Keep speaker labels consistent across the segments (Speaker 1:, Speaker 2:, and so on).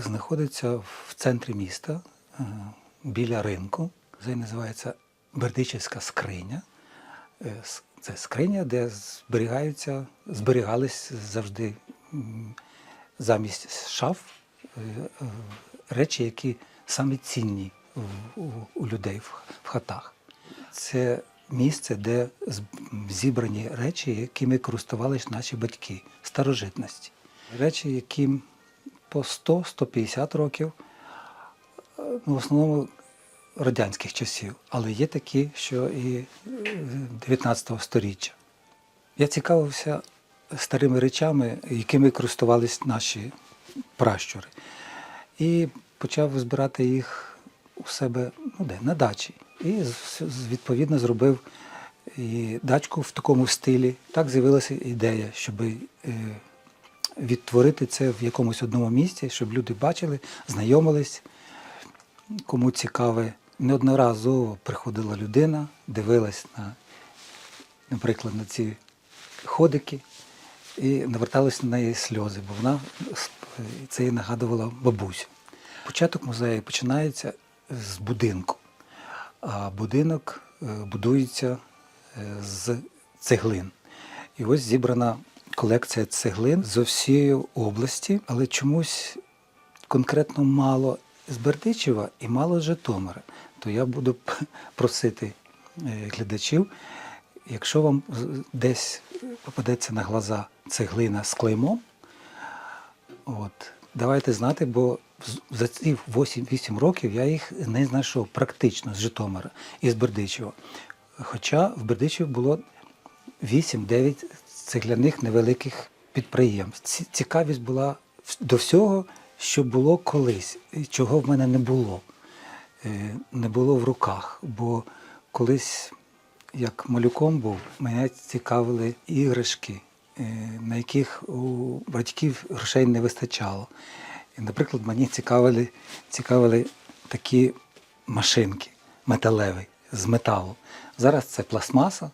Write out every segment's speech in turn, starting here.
Speaker 1: знаходиться в центрі міста е, біля ринку. Це називається Бердичівська скриня. Е, Це скриня, де зберігаються, зберігались завжди замість шаф е, речі, які саме цінні у, людей в, хатах. Це місце, де зібрані речі, якими користувалися наші батьки, старожитності. Речі, яким по 100-150 років, е, ну, в основному радянських часів, але є такі, що і е, 19 століття. Я цікавився старими речами, якими користувались наші пращури. І почав збирати їх у себе ну, де, на дачі. І відповідно зробив і дачку в такому стилі. Так з'явилася ідея, щоб е, відтворити це в якомусь одному місці, щоб люди бачили, знайомились, кому цікаве. Неодноразово приходила людина, дивилась на, наприклад, на ці ходики і навертались на неї сльози, бо вона це їй нагадувала бабусю. Початок музею починається з будинку, а будинок е, будується е, з цеглин. І ось зібрана колекція цеглин з всієї області, але чомусь конкретно мало з Бердичева і мало з Житомира. То я буду просити е, глядачів, якщо вам десь попадеться на глаза цеглина з клеймом, от, давайте знати, бо за ці 8, 8 років я їх не знайшов практично з Житомира і з Бердичева. Хоча в Бердичеві було 8-9 цегляних невеликих підприємств. Цікавість була до всього, що було колись, чого в мене не було. Е, Не було в руках. Бо колись, як малюком був, мене цікавили іграшки, е, на яких у батьків грошей не вистачало. Наприклад, мені цікавили, цікавили такі машинки металеві з металу. Зараз це пластмаса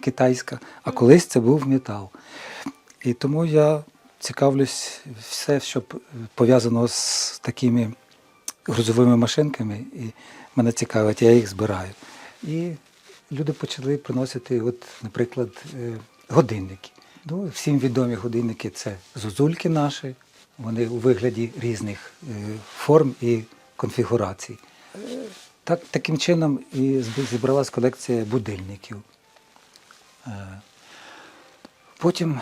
Speaker 1: китайська, а колись це був метал. І тому я цікавлюсь все, що пов'язано з такими грузовими машинками, і мене цікавить, я їх збираю. І люди почали приносити, от, наприклад, е, годинники. Ну, всім відомі годинники це зозульки наші, вони у вигляді різних е, форм і конфігурацій. Е, Так, таким чином і зібралась колекція будильників. Е, Потім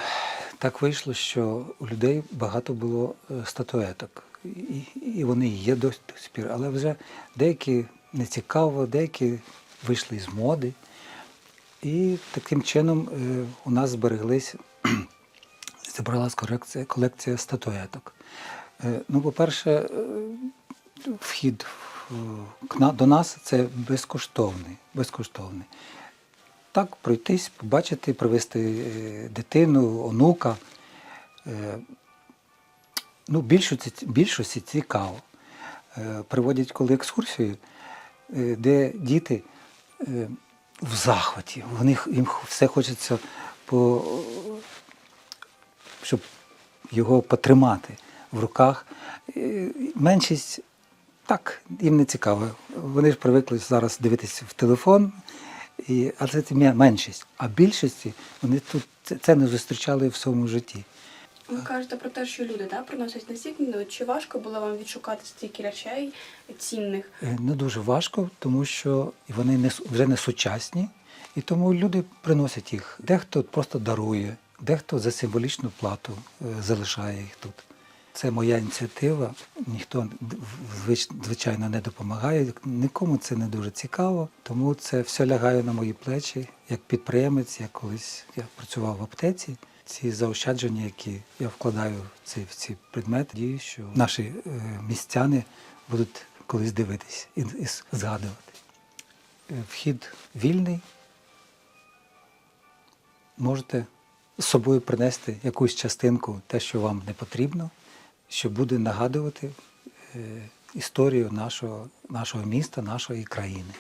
Speaker 1: так вийшло, що у людей багато було е, статуеток, і, вони є до, сих пір, але вже деякі не цікаво, деякі вийшли з моди. І таким чином е, у нас збереглись, зібралась колекція, колекція статуеток. Ну, по-перше, вхід до нас це безкоштовний. безкоштовний. Так, пройтись, побачити, привезти е, дитину, онука. Е, Ну, більшості, більшості цікаво. Е, Приводять коли екскурсію, де діти в захваті. Них їм все хочеться по, щоб його потримати в руках. Меншість так, їм не цікаво. Вони ж привикли зараз дивитися в телефон, і, але це меншість. А більшості вони тут це, не зустрічали в своєму житті.
Speaker 2: Ви кажете про те, що люди да, приносять ну, чи важко було вам відшукати стільки речей цінних?
Speaker 1: Е, Не дуже важко, тому що вони не, вже не сучасні, і тому люди приносять їх. Дехто просто дарує, дехто за символічну плату е, залишає їх тут. Це моя ініціатива. Ніхто звичайно не допомагає. Нікому це не дуже цікаво, тому це все лягає на мої плечі. Як підприємець, я колись я працював в аптеці. Ці заощадження, які я вкладаю в ці, в ці предмети, дію, що наші е, містяни будуть колись дивитись і, і згадувати. Е, Вхід вільний. Можете з собою принести якусь частинку, те, що вам не потрібно, що буде нагадувати е, історію нашого, нашого міста, нашої країни.